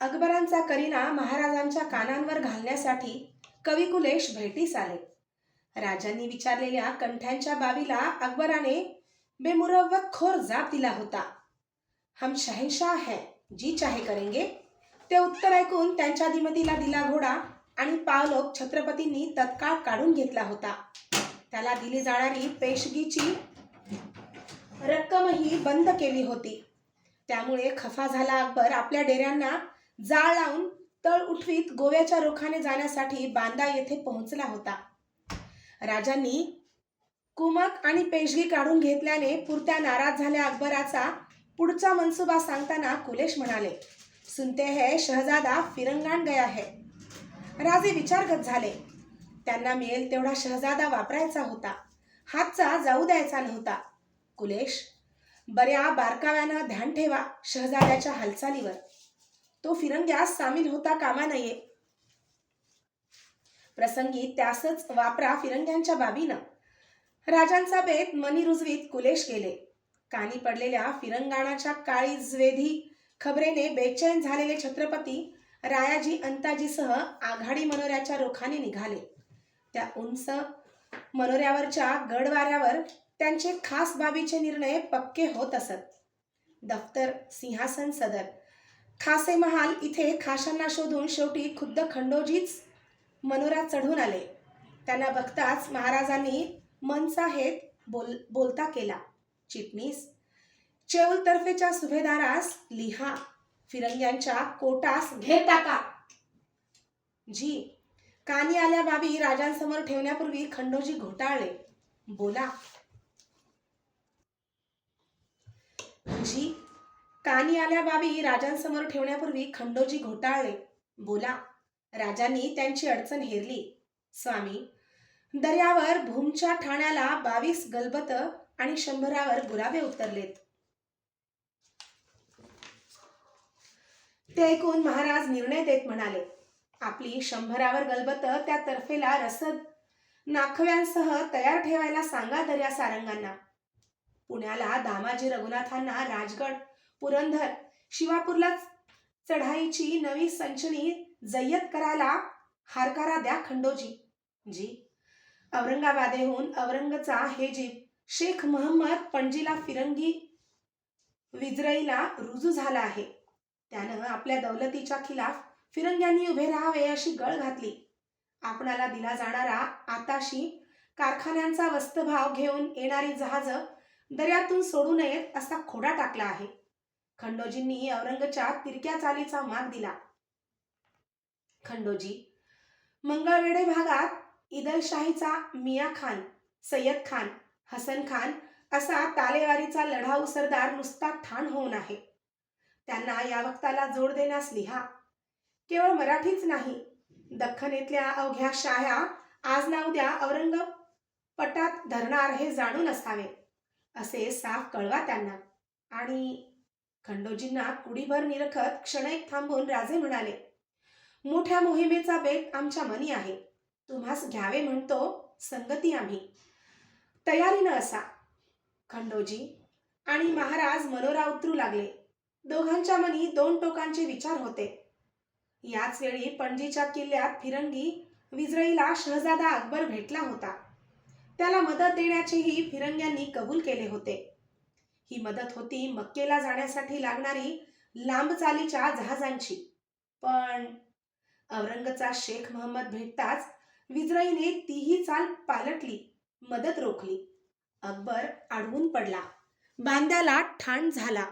अकबरांचा करिना महाराजांच्या कानांवर घालण्यासाठी कविकुलेश भेटीस आले. राजांनी विचारलेल्या कंठ्यांच्या बाबीला अकबराने बेमुरवत खोर जाप दिला होता. हम शहनशाह है जी चाहे करेंगे. ते उत्तर ऐकून त्यांच्या दिमतीला दिला घोडा आणि पावलोक छत्रपतींनी तत्काळ काढून घेतला होता. त्याला दिली जाणारी पेशगीची रक्कमही बंद केली होती. त्यामुळे खफा झाला अकबर आपल्या डेऱ्यांना जाळ लावून तळ उठवीत गोव्याच्या रोखाने जाण्यासाठी बांदा येथे पोहोचला होता. राजांनी कुमक आणि पेशगी काढून घेतल्याने पुरत्या नाराज झाल्या अकबराचा पुढचा मनसुबा सांगताना कुलेश म्हणाले सुनते है शहजादा फिरंगाण गया है. राजे विचारगत झाले त्यांना मिळेल तेवढा शहजादा वापरायचा होता. हातचा जाऊ द्यायचा नव्हता. कुलेश बऱ्या बारकाव्यानं ध्यान ठेवा शहजाद्याच्या हालचालीवर. तो फिरंग्यास सामील होता कामा नये. प्रसंगी त्यासच वापरा फिरंग्यांच्या बाबीनं. राजांचा बेत मनी रुजवीत कुलेश गेले. कानी पडलेल्या फिरंगाणाच्या काळी ज्वेधी खबरेने बेचैन झालेले छत्रपती रायाजी अंताजीसह आघाडी मनोऱ्याच्या रोखाने निघाले. त्या उंच मनोऱ्यावरच्या गडवाऱ्यावर त्यांचे खास बाबीचे निर्णय पक्के होत असत. दफ्तर सिंहासन सदर खासे महाल इथे खाशांना शोधून शेवटी खुद्द खंडोजीच मनोऱ्यात चढून आले. त्यांना बघताच महाराजांनी मनसाहेत बोल बोलता केला. चिटणीस चेऊलतर्फेच्या सुभेदारास लिहा फिरंग्यांच्या कोटास घे टाका. जी कानी आल्या बाबी राजांसमोर ठेवण्यापूर्वी खंडोजी घोटाळले. बोला. जी कानी आल्या बाबी राजांसमोर ठेवण्यापूर्वी खंडोजी घोटाळले. बोला राजांनी त्यांची अडचण हेरली. स्वामी दर्यावर भूमच्या ठाण्याला बावीस गलबत आणि शंभरावर गुरावे उतरलेत. ते ऐकून महाराज निर्णय देत म्हणाले आपली शंभरावर गलबत त्या तर्फेला रसद नाखव्यांसह तयार ठेवायला सांगा दर्या सारंगांना. पुण्याला दामाजी रघुनाथांना राजगड पुरंदर. शिवापूरला चढाईची नवी संचनी जय्यत करायला हारकारा द्या खंडोजी. जी औरंगाबादेहून औरंगचा हे जीप शेख महम्मद पणजीला फिरंगी विजरईला रुजू झाला आहे. त्यानं आपल्या दौलतीच्या खिलाफ फिरंग्यांनी उभे राहावे अशी गळ घातली. आपणाला दिला जाणारा आताशी कारखान्यांचा वस्तभाव घेऊन येणारी जहाज दर्यातून सोडू नयेत असा खोडा टाकला आहे. खंडोजींनी औरंगच्या तिरक्या चालीचा माग दिला. खंडोजी मंगळवेढे भागात इदलशाहीचा मिया खान सय्यद खान हसन खान असा तालेवारीचा लढाऊ सरदार नुसता ठाण होऊन आहे. त्यांना या वक्ताला जोड देण्यास लिहा. केवळ मराठीच नाही दख्खनेतल्या अवघ्या शाह्या आज ना उद्या औरंग पटात धरणार हे जाणून असावे असे साफ कळवा त्यांना. आणि खंडोजींना कुडीभर निरखत क्षणैक थांबून राजे म्हणाले मोठ्या मोहिमेचा बेत आमच्या मनी आहे. तुम्हास घ्यावे म्हणतो संगती आम्ही. तयारीनं असा. खंडोजी आणि महाराज मनोरा उतरू लागले. दोघांच्या मनी दोन टोकांचे विचार होते. याच वेळी पणजीच्या किल्ल्यात फिरंगी विजरईला शहजादा अकबर भेटला होता. त्याला मदत देण्याचेही फिरंग्यांनी कबूल केले होते. ही मदत होती मक्केला जाण्यासाठी लागणारी लांब चालीच्या जहाजांची. पण औरंगचा शेख महम्मद भेटताच विजराईने तीही चाल पालटली मदत रोखली. अकबर आडवून पडला. बांद्याला ठाण झाला.